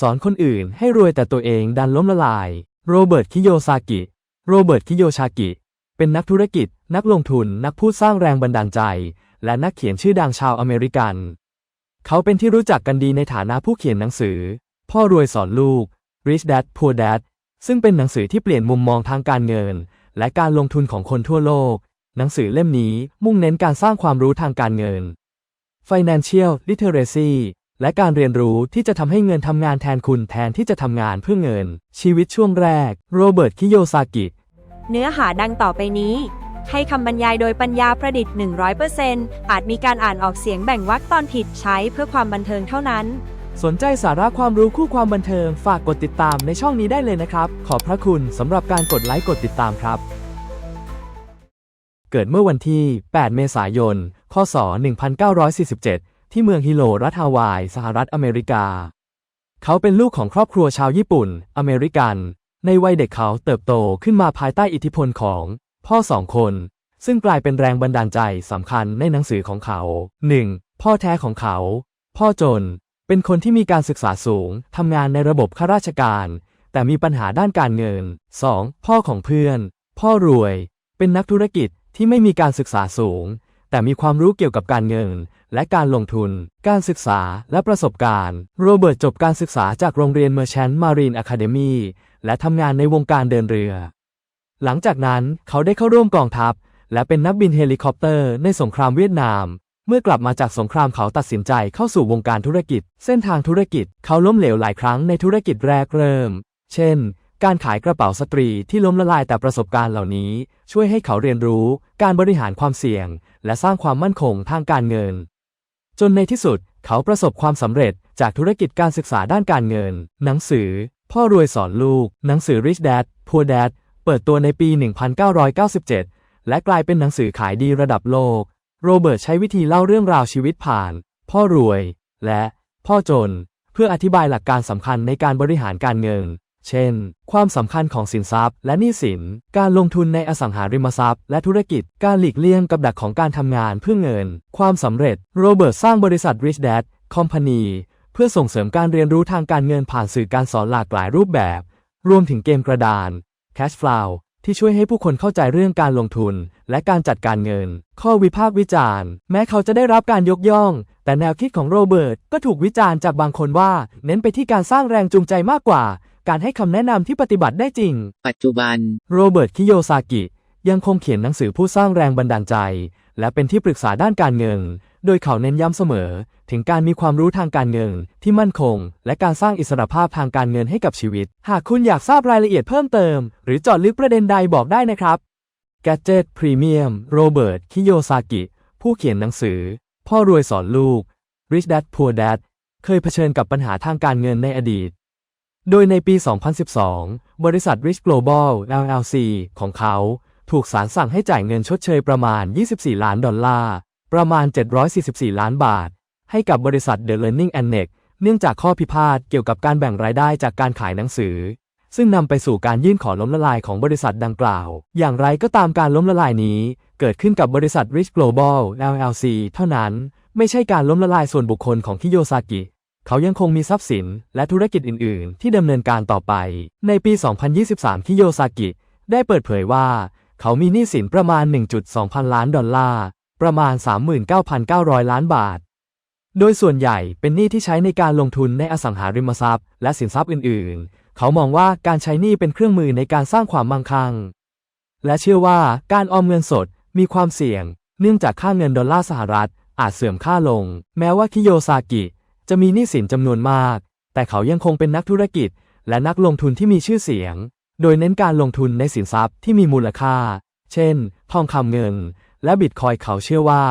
สอนคนอื่นให้รวยแต่ตัวเองดันล้มละลาย โรเบิร์ต คิโยซากิ โรเบิร์ต คิโยชากิ เป็นนักธุรกิจ นักลงทุน นักพูดสร้างแรงบันดาลใจ และนักเขียนชื่อดังชาวอเมริกัน เขาเป็นที่รู้จักกันดีในฐานะผู้เขียนหนังสือ พ่อรวยสอนลูก Rich Dad Poor Dad ซึ่งเป็นหนังสือที่เปลี่ยนมุมมองทางการเงิน และการลงทุนของคนทั่วโลก หนังสือเล่มนี้มุ่งเน้นการสร้างความรู้ทางการเงิน Financial Literacy และการเรียนรู้ที่จะทำให้เงินทำงานแทนคุณแทนที่จะทำงานเพื่อเงิน ชีวิตช่วงแรก โรเบิร์ต คิโยซากิ เนื้อหาดังต่อไปนี้ ให้คำบรรยายโดยปัญญาประดิษฐ์ 100%อาจมีการอ่านออกเสียงแบ่งวรรคตอนผิดใช้เพื่อความบันเทิงเท่านั้น สนใจสาระความรู้คู่ความบันเทิง ฝากกดติดตามในช่องนี้ได้เลยนะครับ ขอบพระคุณสำหรับการกดไลค์กดติดตามครับ เกิดเมื่อวันที่ 8 เมษายน คศ 1947 ที่เมืองฮิโลรัฐฮาวาย สหรัฐอเมริกา เขาเป็นลูกของครอบครัวชาวญี่ปุ่น อเมริกัน ในวัยเด็กเขาเติบโตขึ้นมาภายใต้อิทธิพลของพ่อสองคน ซึ่งกลายเป็นแรงบันดาลใจสำคัญในหนังสือของเขา 1. พ่อแท้ของเขา พ่อจน เป็นคนที่มีการศึกษาสูงทำงานในระบบข้าราชการ แต่มีปัญหาด้านการเงิน 2. พ่อของเพื่อน พ่อรวย เป็นนักธุรกิจที่ไม่มีการศึกษาสูง แต่มีความรู้เกี่ยวกับการเงิน และการลงทุน การศึกษา และประสบการณ์ โรเบิร์ตจบการศึกษาจากโรงเรียนเมอร์แชนต์มารีนอะคาเดมีและทำงานในวงการเดินเรือ หลังจากนั้นเขาได้เข้าร่วมกองทัพ และเป็นนักบินเฮลิคอปเตอร์ในสงครามเวียดนาม เมื่อกลับมาจากสงครามเขาตัดสินใจเข้าสู่วงการธุรกิจ เส้นทางธุรกิจ เขาล้มเหลวหลายครั้งในธุรกิจแรกเริ่ม เช่น การขายกระเป๋าสตรีที่ล้มละลายแต่ประสบการณ์เหล่านี้ ช่วยให้เขาเรียนรู้ การบริหารความเสี่ยง และสร้างความมั่นคงทางการเงิน จนในที่สุด เขาประสบความสำเร็จจากธุรกิจการศึกษาด้านการเงิน หนังสือ พ่อรวยสอนลูก หนังสือ Rich Dad Poor Dad เปิดตัวในปี 1997 และกลายเป็นหนังสือขายดีระดับโลก โรเบิร์ตใช้วิธีเล่าเรื่องราวชีวิตผ่าน พ่อรวย และ พ่อจน เพื่ออธิบายหลักการสำคัญในการบริหารการเงิน เช่น ความสำคัญของสินทรัพย์ และหนี้สิน การลงทุนในอสังหาริมทรัพย์ และธุรกิจ การหลีกเลี่ยงกับดักของการทำงานเพื่อเงิน ความสำเร็จ โรเบิร์ตสร้างบริษัท Rich Dad Company เพื่อส่งเสริมการเรียนรู้ทางการเงินผ่านสื่อการสอนหลากหลายรูปแบบ รวมถึงเกมกระดาน Cash Flow ที่ช่วยให้ผู้คนเข้าใจเรื่องการลงทุน และการจัดการเงิน ข้อวิพากษ์วิจารณ์ แม้เขาจะได้รับการยกย่อง แต่แนวคิดของโรเบิร์ตก็ถูกวิจารณ์จากบางคนว่า เน้นไปที่การสร้างแรงจูงใจมากกว่า การให้คำแนะนำที่ปฏิบัติได้จริง ปัจจุบัน โรเบิร์ต คิโยซากิ ยังคงเขียนหนังสือผู้สร้างแรงบันดาลใจ และเป็นที่ปรึกษาด้านการเงิน โดยเขาเน้นย้ำเสมอ ถึงการมีความรู้ทางการเงินที่มั่นคง และการสร้างอิสรภาพทางการเงินให้กับชีวิต หากคุณอยากทราบรายละเอียดเพิ่มเติม หรือเจาะลึกประเด็นใดบอกได้นะครับ Gadget Premium โรเบิร์ต คิโยซากิ ผู้เขียนหนังสือ พ่อรวยสอนลูก Rich Dad Poor Dad เคยเผชิญกับปัญหาทางการเงินในอดีต โดยในปี 2012 บริษัท Rich Global LLC ของเขา ถูกศาลสั่งให้จ่ายเงินชดเชยประมาณ 24 ล้านดอลลาร์ ประมาณ 744 ล้านบาท ให้กับบริษัท The Learning Annex เนื่องจากข้อพิพาทเกี่ยวกับการแบ่งรายได้จากการขายหนังสือ ซึ่งนำไปสู่การยื่นขอล้มละลายของบริษัทดังกล่าว อย่างไรก็ตามการล้มละลายนี้ เกิดขึ้นกับบริษัท Rich Global LLC เท่านั้น ไม่ใช่การล้มละลายส่วนบุคคลของคิโยซากิ เขายังคงมีทรัพย์สินและธุรกิจอื่น ๆ ที่ดำเนินการต่อไป ในปี 2023 คิโยซากิ ได้เปิดเผยว่า เขามีหนี้สินประมาณ 1.2 พันล้านดอลลาร์ ประมาณ 39,900 ล้านบาท โดยส่วนใหญ่เป็นหนี้ที่ใช้ในการลงทุนในอสังหาริมทรัพย์ และสินทรัพย์อื่น ๆ เขามองว่าการใช้หนี้เป็นเครื่องมือในการสร้างความมั่งคั่ง และเชื่อว่าการออมเงินสดมีความเสี่ยง เนื่องจากค่าเงินดอลลาร์สหรัฐอาจเสื่อมค่าลง แม้ว่าคิโยซากิ จะมีหนี้สินจำนวนมาก แต่เขายังคงเป็นนักธุรกิจ และนักลงทุนที่มีชื่อเสียง โดยเน้นการลงทุนในสินทรัพย์ที่มีมูลค่า เช่น ทองคำเงิน และบิตคอยน์เขาเชื่อว่า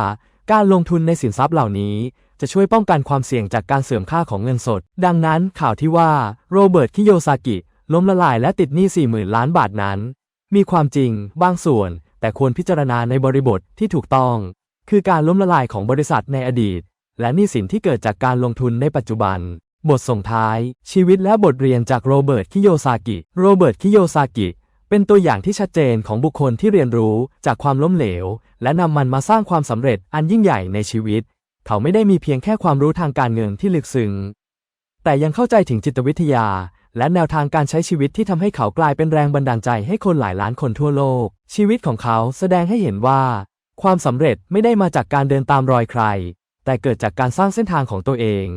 การลงทุนในสินทรัพย์เหล่านี้ จะช่วยป้องกันความเสี่ยงจากการเสื่อมค่าของเงินสด ดังนั้นข่าวที่ว่าโรเบิร์ตคิโยซากิล้มละลายและติดหนี้40,000 ล้านบาทนั้น มีความจริงบางส่วน แต่ควรพิจารณาในบริบทที่ถูกต้อง คือการล้มละลายของบริษัทในอดีต และหนี้สินที่เกิดจากการลงทุนในปัจจุบัน บทส่งท้าย ชีวิตและบทเรียนจากโรเบิร์ต คิโยซากิ โรเบิร์ต คิโยซากิ เป็นตัวอย่างที่ชัดเจนของบุคคลที่เรียนรู้จากความล้มเหลว และนำมันมาสร้างความสำเร็จอันยิ่งใหญ่ในชีวิต เขาไม่ได้มีเพียงแค่ความรู้ทางการเงินที่ลึกซึ้ง แต่ยังเข้าใจถึงจิตวิทยาและแนวทางการใช้ชีวิตที่ทำให้เขากลายเป็นแรงบันดาลใจให้คนหลายล้านคนทั่วโลก ชีวิตของเขาแสดงให้เห็นว่า ความสำเร็จไม่ได้มาจากการเดินตามรอยใคร แต่เกิดจากการสร้างเส้นทางของตัวเอง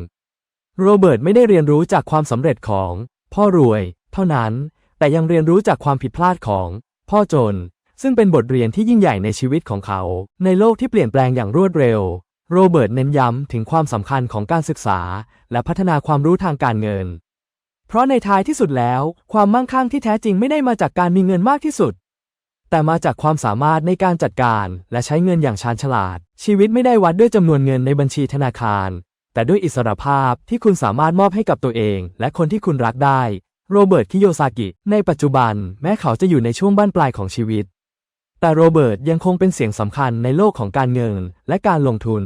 โรเบิร์ตไม่ได้เรียนรู้จากความสำเร็จของ พ่อรวย เท่านั้น แต่ยังเรียนรู้จากความผิดพลาดของ พ่อจน ซึ่งเป็นบทเรียนที่ยิ่งใหญ่ในชีวิตของเขา ในโลกที่เปลี่ยนแปลงอย่างรวดเร็ว โรเบิร์ตเน้นย้ำถึงความสำคัญของการศึกษา และพัฒนาความรู้ทางการเงิน เพราะในท้ายที่สุดแล้ว ความมั่งคั่งที่แท้จริงไม่ได้มาจากการมีเงินมากที่สุด แต่มาจากความสามารถในการจัดการและใช้เงินอย่างชาญฉลาด ชีวิตไม่ได้วัดด้วยจำนวนเงินในบัญชีธนาคาร แต่ด้วยอิสรภาพที่คุณสามารถมอบให้กับตัวเอง และคนที่คุณรักได้ โรเบิร์ต คิโยซากิ ในปัจจุบัน แม้เขาจะอยู่ในช่วงบั้นปลายของชีวิต แต่โรเบิร์ตยังคงเป็นเสียงสำคัญในโลกของการเงินและการลงทุน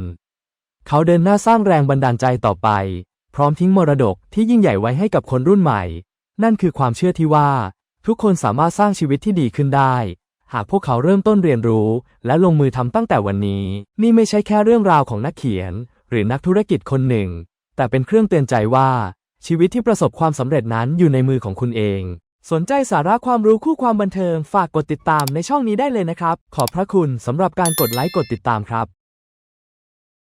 เขาเดินหน้าสร้างแรงบันดาลใจต่อไป พร้อมทิ้งมรดกที่ยิ่งใหญ่ไว้ให้กับคนรุ่นใหม่ นั่นคือความเชื่อที่ว่า ทุกคนสามารถสร้างชีวิตที่ดีขึ้นได้ หากพวกเขาเริ่มต้นเรียนรู้ และลงมือทำตั้งแต่วันนี้ นี่ไม่ใช่แค่เรื่องราวของนักเขียน หรือนักธุรกิจคนหนึ่ง แต่เป็นเครื่องเตือนใจว่า ชีวิตที่ประสบความสำเร็จนั้นอยู่ในมือของคุณเอง สนใจสาระความรู้คู่ความบันเทิง ฝากกดติดตามในช่องนี้ได้เลยนะครับ ขอบพระคุณสำหรับการกดไลค์กดติดตามครับ